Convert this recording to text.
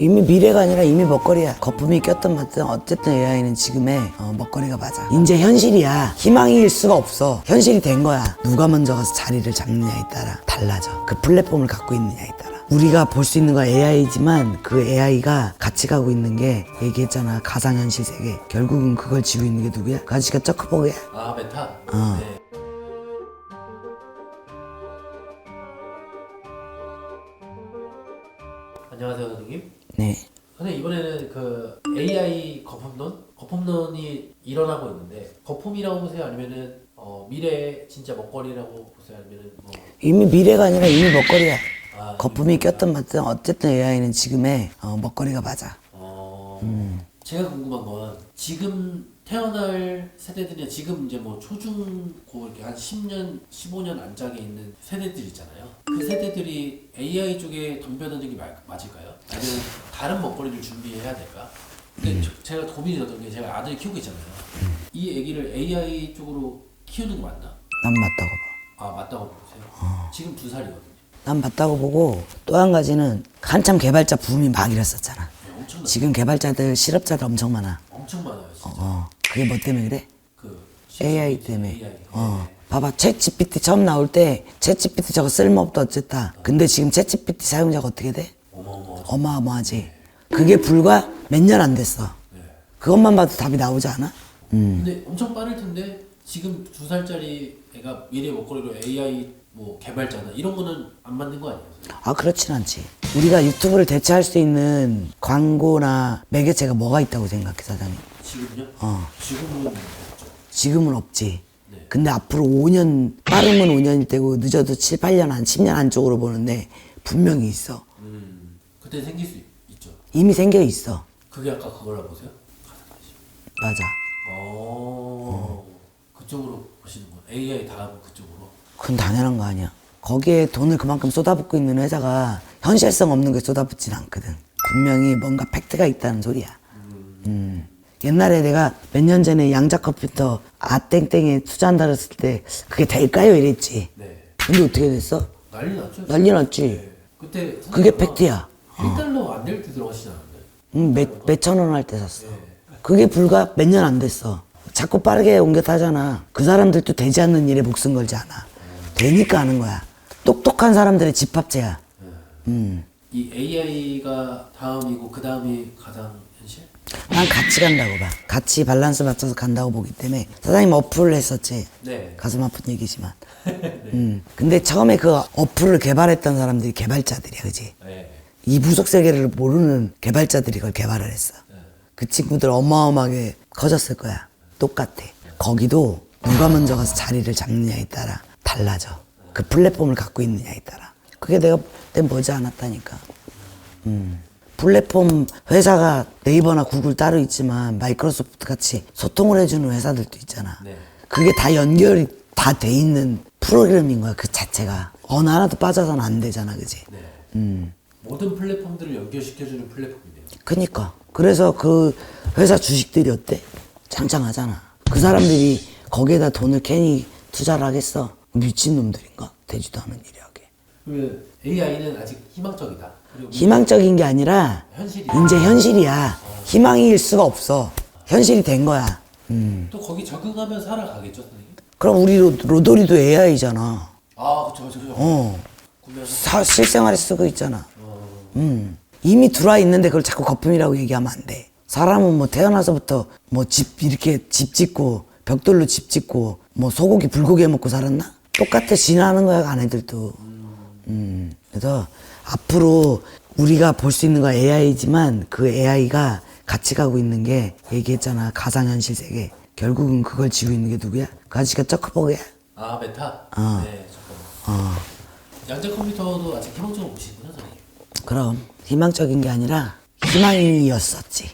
이미 미래가 아니라 이미 먹거리야. 거품이 꼈든 말든 어쨌든 AI는 지금의 어, 먹거리가 맞아. 이제 현실이야. 희망일 수가 없어. 현실이 된 거야. 누가 먼저 가서 자리를 잡느냐에 따라 달라져. 그 플랫폼을 갖고 있느냐에 따라. 우리가 볼 수 있는 건 AI지만 그 AI가 같이 가고 있는 게 얘기했잖아. 가상현실 세계. 결국은 그걸 지고 있는 게 누구야? 그 아저씨가 쩌커버그야. 아 메타. 어. 네. 안녕하세요 선생님. 네. 선생님 이번에는 그 AI 거품론 거품론이 일어나고 있는데 거품이라고 보세요 아니면은 어, 미래 진짜 먹거리라고 보세요 아니면은 뭐 이미 미래가 아니라 이미 먹거리야. 아, 거품이 꼈든 말든 어쨌든 AI는 지금의 어, 먹거리가 맞아. 어, 음. 제가 궁금한 건 지금 태어날 세대들이 지금 이제 뭐 초중고 이렇게 한 10년, 15년 안짝에 있는 세대들 있잖아요. 그 세대들이 AI 쪽에 덤벼드는 게 말- 맞을까요? 아니면 다른 먹거리를 준비해야 될까? 근데 음. 저- 제가 고민이 됐던 게 제가 아들 키우고 있잖아요. 이 애기를 AI 쪽으로 키우는 게 맞나? 난 맞다고 봐. 아 맞다고 보세요. 어. 지금 두 살이거든요. 난 맞다고 보고 또 한 가지는 한참 개발자 붐이 막 일었었잖아. 네, 엄청 지금 개발자들 실업자들 엄청 많아. 엄청 많아요 진짜. 어. 그게 뭐 때문에 그래? 그 AI 때문에. 어. 봐봐, 챗 GPT 처음 나올 때, 챗 GPT 저거 쓸모없다 어쨌다. 근데 지금 챗 GPT 사용자가 어떻게 돼? 어마어마. 어마어마하지. 그게 불과 몇 년 안 됐어. 네. 그것만 봐도 답이 나오지 않아? 근데 엄청 빠를 텐데 지금 두 살짜리 애가 미래 먹거리로 AI 뭐 개발자나 이런 거는 안 만든 거 아니에요? 아, 그렇진 않지. 우리가 유튜브를 대체할 수 있는 광고나 매개체가 뭐가 있다고 생각해, 사장님? 지금요? 어. 지금은. 지금은 없지. 네. 근데 앞으로 5년, 빠르면 5년일 때고 늦어도 7, 8년, 한 10년 안쪽으로 보는데 분명히 있어. 음, 그때 생길 수 있, 있죠. 이미 생겨 있어. 그게 아까 그거라 보세요? 맞아. 어, 그쪽으로 보시는 거. AI 다음 그쪽으로. 그건 당연한 거 아니야. 거기에 돈을 그만큼 쏟아붓고 있는 회사가 현실성 없는 게 쏟아붓진 않거든. 분명히 뭔가 팩트가 있다는 소리야. 음. 옛날에 내가 몇 년 전에 양자 컴퓨터 아땡땡에 투자한다 그랬을 때 그게 될까요? 이랬지. 네. 근데 어떻게 됐어? 난리 났죠. 난리 났지. 네. 그때 그게 팩트야. 1달러 안 될 때 들어가시지 않았나요? 응, 몇, 몇천 원 할 때 샀어. 그게 불과 몇 년 안 됐어. 자꾸 빠르게 옮겨 타잖아. 그 사람들도 되지 않는 일에 목숨 걸지 않아. 되니까 하는 거야. 똑똑한 사람들의 집합체야. 음. 이 AI가 다음이고 그 다음이 가장? 난 같이 간다고 봐. 같이 밸런스 맞춰서 간다고 보기 때문에. 사장님 어플을 했었지. 네. 가슴 아픈 얘기지만. 음. 근데 처음에 그 어플을 개발했던 사람들이 개발자들이야, 그지? 네. 이 부속 세계를 모르는 개발자들이 그걸 개발을 했어. 그 친구들 어마어마하게 커졌을 거야. 똑같아. 거기도 누가 먼저 가서 자리를 잡느냐에 따라 달라져. 그 플랫폼을 갖고 있느냐에 따라. 그게 내가 그때 보지 않았다니까. 음. 플랫폼 회사가 네이버나 구글 따로 있지만 마이크로소프트 같이 소통을 해주는 회사들도 있잖아. 네. 그게 다 연결이 다 돼 있는 프로그램인 거야, 그 자체가. 어느 하나도 빠져서는 안 되잖아, 그지? 네. 음. 모든 플랫폼들을 연결시켜주는 플랫폼이네요. 그니까. 그래서 그 회사 주식들이 어때? 짱짱하잖아. 그 사람들이 거기에다 돈을 괜히 투자를 하겠어? 미친 놈들인가? 되지도 않은 일이 하게. 그러면 AI는 아직 희망적이다. 그리고 희망적인 게 아니라 현실이 이제 현실이야. 희망일 수가 없어. 현실이 된 거야. 음. 또 거기 적응하면 살아가겠죠, 선생님? 그럼 우리 로, 로돌이도 AI잖아. 아, 그쵸, 그쵸, 그쵸. 어. 사, 실생활에 쓰고 있잖아. 음. 이미 들어와 있는데 그걸 자꾸 거품이라고 얘기하면 안 돼. 사람은 뭐 태어나서부터 뭐 집 이렇게 집 짓고 벽돌로 집 짓고 뭐 소고기 불고기 해 먹고 살았나? 똑같아 지나는 거야 아내들도. 음. 그래서 앞으로 우리가 볼 수 있는 건 AI지만 그 AI가 같이 가고 있는 게 얘기했잖아 가상현실 세계. 결국은 그걸 지고 있는 게 누구야? 그 아저씨가 쩌커버그야. 아, 메타? 어. 네, 잠깐만. 어. 양자 컴퓨터도 아직 희망적으로 보시구나, 선생님. 그럼 희망적인 게 아니라 희망이었었지.